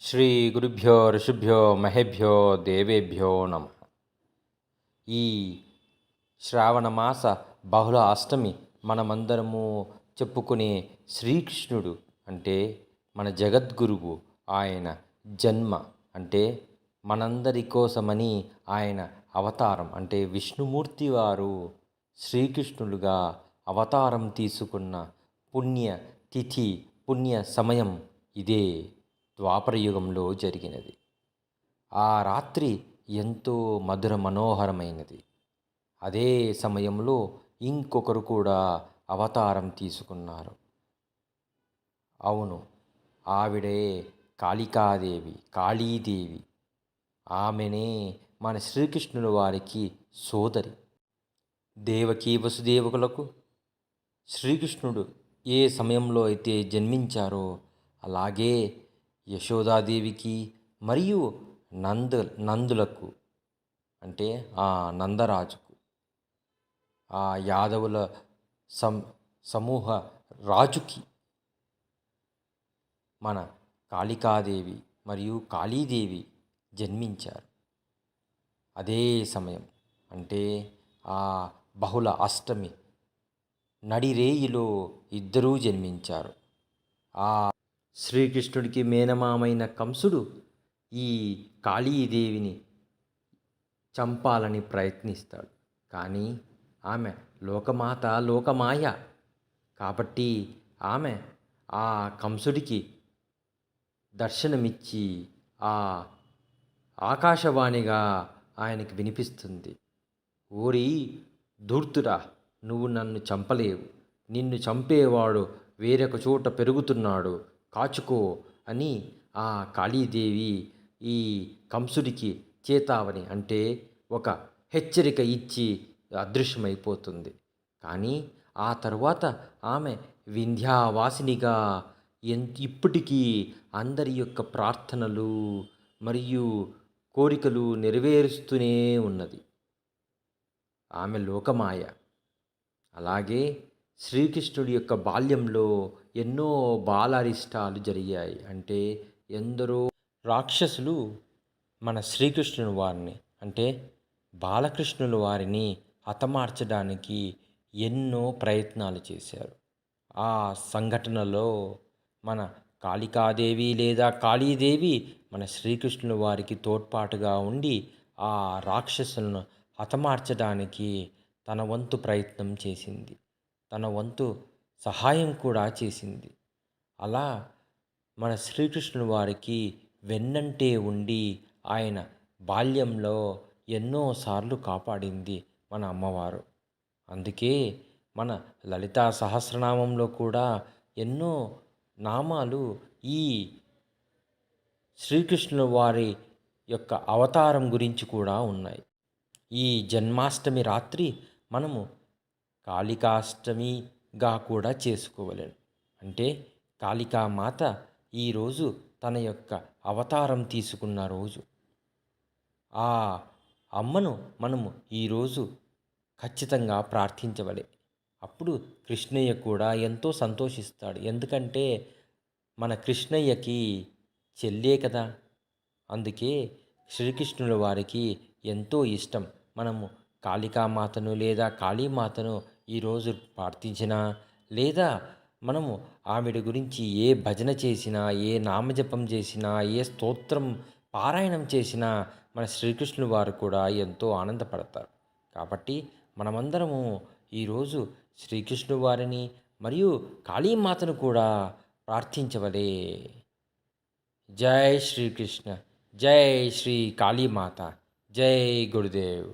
శ్రీ గురుభ్యో ఋషిభ్యో మహేభ్యో దేవేభ్యో నమ. ఈ శ్రావణమాస బహుళ అష్టమి మనమందరము చెప్పుకునే శ్రీకృష్ణుడు అంటే మన జగద్గురువు ఆయన జన్మ అంటే మనందరి కోసమని ఆయన అవతారం అంటే విష్ణుమూర్తి వారు శ్రీకృష్ణుడుగా అవతారం తీసుకున్న పుణ్య తిథి పుణ్య సమయం ఇదే. ద్వాపరయుగంలో జరిగినది. ఆ రాత్రి ఎంతో మధుర మనోహరమైనది అదే సమయంలో ఇంకొకరు కూడా అవతారం తీసుకున్నారు. అవును ఆవిడే కాళికాదేవి కాళీదేవి. ఆమెనే మన శ్రీకృష్ణుని వారికి సోదరి. దేవకీ వసుదేవకులకు? శ్రీకృష్ణుడు ఏ సమయంలో అయితే జన్మించారో అలాగే యశోదాదేవికి మరియు నంద నందులకు అంటే ఆ నందరాజుకు. ఆ యాదవుల సం సమూహ రాజుకి. మన కాళికాదేవి మరియు కాళీదేవి జన్మించారు. అదే సమయం అంటే ఆ బహుళ అష్టమి నడిరేయిలో ఇద్దరూ జన్మించారు. ఆ శ్రీకృష్ణుడికి మేనమామైన కంసుడు ఈ కాళీదేవిని చంపాలని ప్రయత్నిస్తాడు. కానీ ఆమె లోకమాత లోకమాయ కాబట్టి ఆమె ఆ కంసుడికి దర్శనమిచ్చి ఆ ఆకాశవాణిగా ఆయనకి వినిపిస్తుంది. ఓరి ధూర్తురా నువ్వు నన్ను చంపలేవు. నిన్ను చంపేవాడు వేరొక చోట పెరుగుతున్నాడు. కాచుకో అని ఆ కాళీదేవి ఈ కంసుడికి చేతావని అంటే ఒక హెచ్చరిక ఇచ్చి అదృశ్యమైపోతుంది. కానీ ఆ తర్వాత ఆమె వింధ్యావాసినిగా ఎన్ ఇప్పటికీ అందరి యొక్క ప్రార్థనలు మరియు కోరికలు నెరవేరుస్తూనే ఉన్నది. ఆమె లోకమాయ. అలాగే శ్రీకృష్ణుడి యొక్క బాల్యంలో ఎన్నో బాలారిష్టాలు జరిగాయి. అంటే ఎందరో రాక్షసులు మన శ్రీకృష్ణుని వారిని అంటే బాలకృష్ణులు వారిని హతమార్చడానికి ఎన్నో ప్రయత్నాలు చేశారు. ఆ సంఘటనలో మన కాళికాదేవి లేదా కాళీదేవి మన శ్రీకృష్ణుల వారికి తోడ్పాటుగా ఉండి ఆ రాక్షసులను హతమార్చడానికి తన వంతు ప్రయత్నం చేసింది. తన వంతు సహాయం కూడా చేసింది. అలా మన శ్రీకృష్ణుని వారికి వెన్నంటే ఉండి ఆయన బాల్యంలో ఎన్నోసార్లు కాపాడింది మన అమ్మవారు. అందుకే మన లలితా సహస్రనామంలో కూడా ఎన్నో నామాలు ఈ శ్రీకృష్ణుల వారి యొక్క అవతారం గురించి కూడా ఉన్నాయి. ఈ జన్మాష్టమి రాత్రి మనము కాళికాష్టమి గా కూడా చేసుకోవలేను అంటే కాళికామాత ఈరోజు తన యొక్క అవతారం తీసుకున్న రోజు. ఆ అమ్మను మనము ఈరోజు ఖచ్చితంగా ప్రార్థించవలే. అప్పుడు కృష్ణయ్య కూడా ఎంతో సంతోషిస్తాడు. ఎందుకంటే మన కృష్ణయ్యకి చెల్లే కదా. అందుకే శ్రీకృష్ణుల వారికి ఎంతో ఇష్టం. మనము కాళికామాతను లేదా కాళీమాతను ఈరోజు ప్రార్థించినా లేదా మనము ఆవిడ గురించి ఏ భజన చేసినా ఏ నామజపం చేసినా ఏ స్తోత్రం పారాయణం చేసినా మన శ్రీకృష్ణుడు వారు కూడా ఎంతో ఆనందపడతారు. కాబట్టి మనమందరము ఈరోజు శ్రీకృష్ణుడు వారిని మరియు కాళీమాతను కూడా ప్రార్థించవలే. జై శ్రీకృష్ణ జై శ్రీ కాళీమాత జై గురుదేవ్.